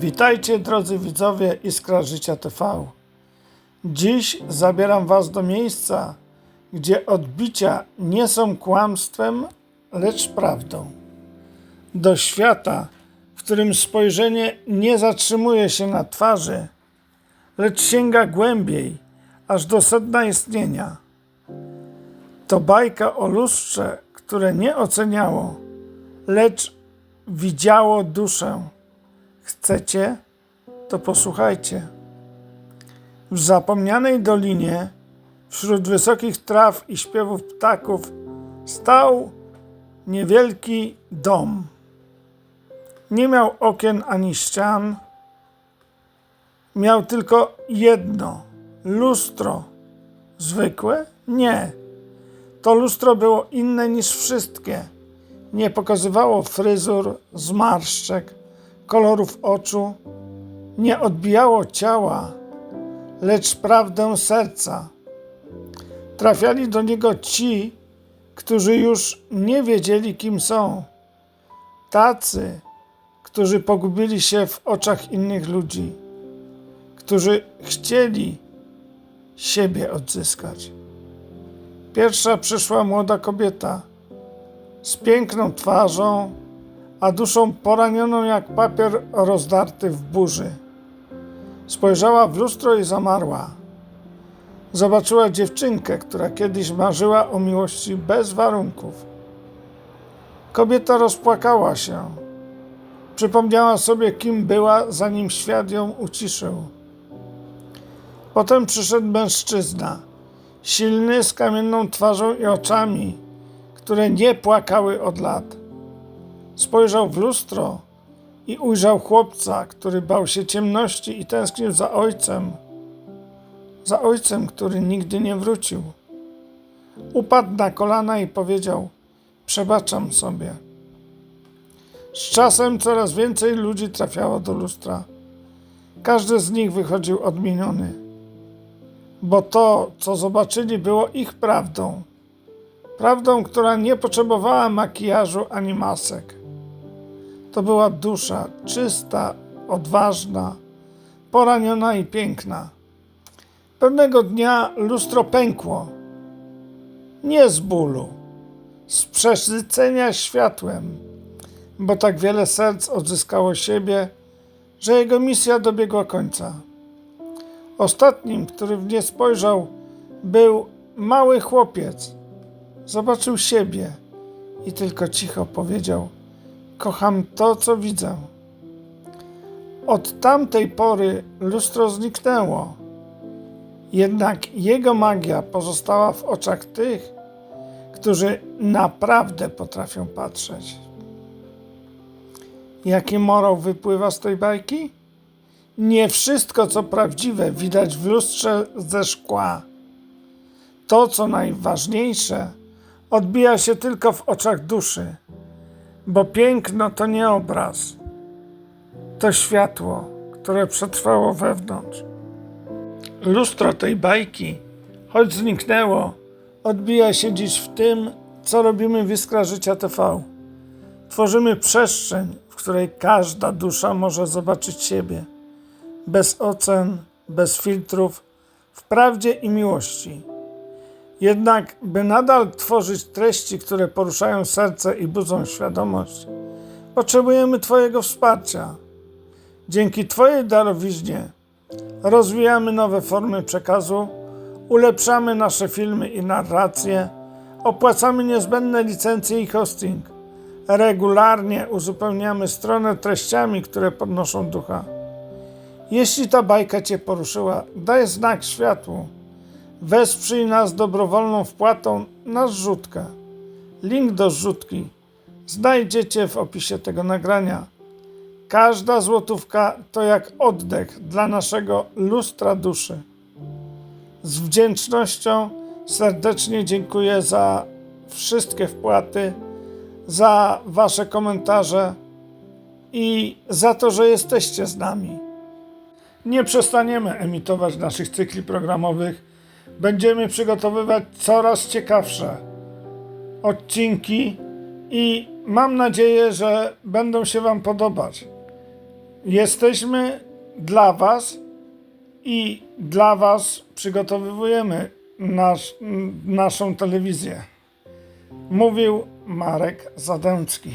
Witajcie drodzy widzowie Iskra Życia TV. Dziś zabieram Was do miejsca, gdzie odbicia nie są kłamstwem, lecz prawdą. Do świata, w którym spojrzenie nie zatrzymuje się na twarzy, lecz sięga głębiej, aż do sedna istnienia. To bajka o lustrze, które nie oceniało, lecz widziało duszę. Chcecie, to posłuchajcie. W zapomnianej dolinie, wśród wysokich traw i śpiewów ptaków, stał niewielki dom. Nie miał okien ani ścian, miał tylko jedno lustro. Zwykłe? Nie. To lustro było inne niż wszystkie. Nie pokazywało fryzur, zmarszczek, kolorów oczu, nie odbijało ciała, lecz prawdę serca. Trafiali do niego ci, którzy już nie wiedzieli, kim są. Tacy, którzy pogubili się w oczach innych ludzi, którzy chcieli siebie odzyskać. Pierwsza przyszła młoda kobieta z piękną twarzą, a duszą poranioną jak papier rozdarty w burzy. Spojrzała w lustro i zamarła. Zobaczyła dziewczynkę, która kiedyś marzyła o miłości bez warunków. Kobieta rozpłakała się. Przypomniała sobie, kim była, zanim świat ją uciszył. Potem przyszedł mężczyzna, silny, z kamienną twarzą i oczami, które nie płakały od lat. Spojrzał w lustro i ujrzał chłopca, który bał się ciemności i tęsknił za ojcem, za ojcem, który nigdy nie wrócił. Upadł na kolana i powiedział: Przebaczam sobie. Z czasem coraz więcej ludzi trafiało do lustra. Każdy z nich wychodził odmieniony, bo to, co zobaczyli, było ich prawdą. Prawdą, która nie potrzebowała makijażu ani masek. To była dusza czysta, odważna, poraniona i piękna. Pewnego dnia lustro pękło. Nie z bólu, z przesycenia światłem, bo tak wiele serc odzyskało siebie, że jego misja dobiegła końca. Ostatnim, który w nie spojrzał, był mały chłopiec. Zobaczył siebie i tylko cicho powiedział: Kocham to, co widzę. Od tamtej pory lustro zniknęło. Jednak jego magia pozostała w oczach tych, którzy naprawdę potrafią patrzeć. Jaki morał wypływa z tej bajki? Nie wszystko, co prawdziwe, widać w lustrze ze szkła. To, co najważniejsze, odbija się tylko w oczach duszy, bo piękno to nie obraz, to światło, które przetrwało wewnątrz. Lustro tej bajki, choć zniknęło, odbija się dziś w tym, co robimy w Iskra Życia TV. Tworzymy przestrzeń, w której każda dusza może zobaczyć siebie. Bez ocen, bez filtrów, w prawdzie i miłości. Jednak, by nadal tworzyć treści, które poruszają serce i budzą świadomość, potrzebujemy Twojego wsparcia. Dzięki Twojej darowiźnie rozwijamy nowe formy przekazu, ulepszamy nasze filmy i narracje, opłacamy niezbędne licencje i hosting. Regularnie uzupełniamy stronę treściami, które podnoszą ducha. Jeśli ta bajka Cię poruszyła, daj znak światłu. Wesprzyj nas dobrowolną wpłatą na zrzutkę. Link do zrzutki znajdziecie w opisie tego nagrania. Każda złotówka to jak oddech dla naszego lustra duszy. Z wdzięcznością serdecznie dziękuję za wszystkie wpłaty, za Wasze komentarze i za to, że jesteście z nami. Nie przestaniemy emitować naszych cykli programowych. Będziemy przygotowywać coraz ciekawsze odcinki i mam nadzieję, że będą się Wam podobać. Jesteśmy dla Was i dla Was przygotowujemy nasz, naszą telewizję. Mówił Marek Zadęcki.